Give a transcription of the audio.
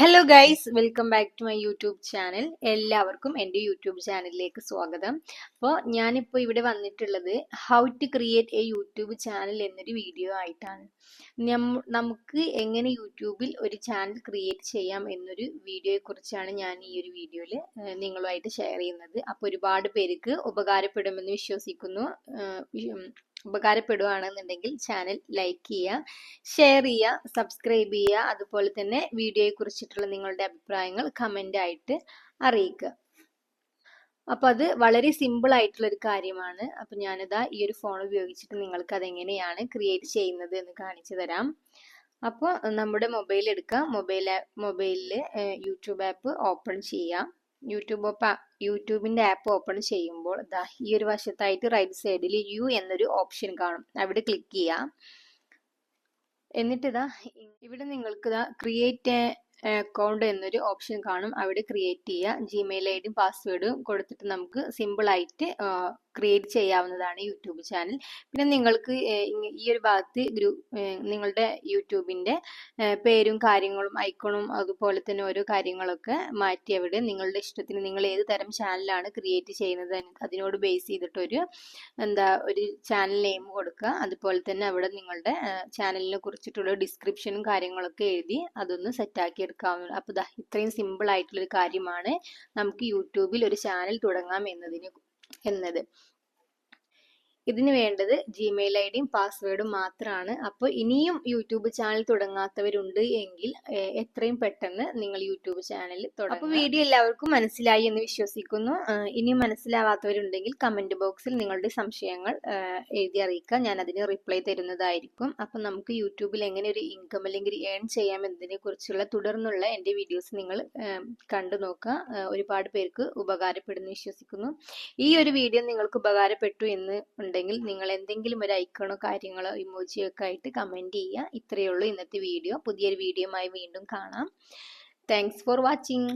Hello guys welcome back to my YouTube channel എല്ലാവർക്കും എന്റെ YouTube ചാനലിലേക്ക് സ്വാഗതം. അപ്പോൾ ഞാനിപ്പോൾ ഇവിടെ വന്നിട്ടുള്ളത് how to create a YouTube channel എന്നൊരു വീഡിയോ ആയിട്ടാണ്. നമുക്ക് എങ്ങനെ യൂട്യൂബിൽ ഒരു ചാനൽ ക്രിയേറ്റ് ചെയ്യാം എന്നൊരു വീഡിയോയെ കുറിച്ചാണ് ഞാൻ ഈ ഒരു വീഡിയോയിൽ നിങ്ങളുമായിട്ട് ഷെയർ ചെയ്യുന്നത്. അപ്പോൾ ഒരുപാട് പേർക്ക് ഉപകാരപ്പെടുമെന്ന് വിശ്വസിക്കുന്നു. ഉപകാരപ്പെടുകയാണെന്നുണ്ടെങ്കിൽ ചാനൽ ലൈക്ക് ചെയ്യുക ഷെയർ ചെയ്യുക സബ്സ്ക്രൈബ് ചെയ്യുക അതുപോലെ തന്നെ വീഡിയോയെ കുറിച്ചിട്ടുള്ള നിങ്ങളുടെ അഭിപ്രായങ്ങൾ കമന്റ് ആയിട്ട് അറിയിക്കുക. അപ്പോൾ അത് വളരെ സിമ്പിൾ ആയിട്ടുള്ള ഒരു കാര്യമാണ്. അപ്പോൾ ഞാനിതാ ഈ ഒരു ഫോൺ ഉപയോഗിച്ചിട്ട് നിങ്ങൾക്ക് അതെങ്ങനെയാണ് ക്രിയേറ്റ് ചെയ്യുന്നത് എന്ന് കാണിച്ചു തരാം. അപ്പോൾ നമ്മുടെ മൊബൈൽ എടുക്കുക മൊബൈൽ മൊബൈലിൽ യൂട്യൂബ് ആപ്പ് ഓപ്പൺ ചെയ്യാം. യൂട്യൂബ് യൂട്യൂബിന്റെ ആപ്പ് ഓപ്പൺ ചെയ്യുമ്പോൾ ദാ ഈ ഒരു വശത്തായിട്ട് റൈറ്റ് സൈഡിൽ യു എന്നൊരു ഓപ്ഷൻ കാണും. അവിടെ ക്ലിക്ക് ചെയ്യാം. എന്നിട്ട് ഇതാ ഇവിടെ നിങ്ങൾക്ക് ഇതാ ക്രിയേറ്റ് അക്കൗണ്ട് എന്നൊരു ഓപ്ഷൻ കാണും. അവിടെ ക്രിയേറ്റ് ചെയ്യുക ജിമെയിൽ ഐ ഡിയും പാസ്വേഡും കൊടുത്തിട്ട് നമുക്ക് സിമ്പിൾ ആയിട്ട് ക്രിയേറ്റ് ചെയ്യാവുന്നതാണ് യൂട്യൂബ് ചാനൽ പിന്നെ നിങ്ങൾക്ക് ഈ ഒരു ഭാഗത്ത് ഗ്രൂ നിങ്ങളുടെ യൂട്യൂബിന്റെ പേരും കാര്യങ്ങളും ഐക്കണും അതുപോലെ തന്നെ ഓരോ കാര്യങ്ങളൊക്കെ മാറ്റി അവിടെ നിങ്ങളുടെ ഇഷ്ടത്തിന് നിങ്ങൾ ഏത് തരം ചാനലാണ് ക്രിയേറ്റ് ചെയ്യുന്നത് അതിനോട് ബേസ് ചെയ്തിട്ടൊരു എന്താ ഒരു ചാനൽ നെയിം കൊടുക്കുക. അതുപോലെ തന്നെ അവിടെ നിങ്ങളുടെ ചാനലിനെ കുറിച്ചിട്ടുള്ള ഡിസ്ക്രിപ്ഷനും കാര്യങ്ങളൊക്കെ എഴുതി അതൊന്ന് സെറ്റാക്കി എടുക്കാവുന്ന അപ്പോൾ ഇത്രയും സിമ്പിൾ ആയിട്ടുള്ളൊരു കാര്യമാണ് നമുക്ക് യൂട്യൂബിൽ ഒരു ചാനൽ തുടങ്ങാം എന്നതിന് എന്നത് ഇതിന് വേണ്ടത് ജിമെയിൽ ഐ ഡിയും പാസ്വേഡും മാത്രമാണ് അപ്പോൾ ഇനിയും യൂട്യൂബ് ചാനൽ തുടങ്ങാത്തവരുണ്ട് എങ്കിൽ എത്രയും പെട്ടെന്ന് നിങ്ങൾ യൂട്യൂബ് ചാനൽ തുടങ്ങും. അപ്പോൾ വീഡിയോ എല്ലാവർക്കും മനസ്സിലായി എന്ന് വിശ്വസിക്കുന്നു. ഇനിയും മനസ്സിലാവാത്തവരുണ്ടെങ്കിൽ കമന്റ് ബോക്സിൽ നിങ്ങളുടെ സംശയങ്ങൾ എഴുതി അറിയിക്കുക. ഞാൻ അതിന് റിപ്ലൈ തരുന്നതായിരിക്കും. അപ്പം നമുക്ക് യൂട്യൂബിൽ എങ്ങനെ ഒരു ഇൻകം അല്ലെങ്കിൽ ഏൺ ചെയ്യാം എന്നതിനെ കുറിച്ചുള്ള തുടർന്നുള്ള എന്റെ വീഡിയോസ് നിങ്ങൾ കണ്ടു നോക്കുക. ഒരുപാട് പേർക്ക് ഉപകാരപ്പെടുന്നു വിശ്വസിക്കുന്നു. ഈ ഒരു വീഡിയോ നിങ്ങൾക്ക് ഉപകാരപ്പെട്ടു എന്ന് ഉണ്ടെങ്കിൽ നിങ്ങൾ എന്തെങ്കിലും ഒരു ഐക്കണോ കാര്യങ്ങളോ ഇമോജിയോ ഒക്കെ ആയിട്ട് കമന്റ് ചെയ്യുക. ഇത്രയേ ഉള്ളൂ ഇന്നത്തെ വീഡിയോ പുതിയൊരു വീഡിയോയുമായി വീണ്ടും കാണാം. Thanks for watching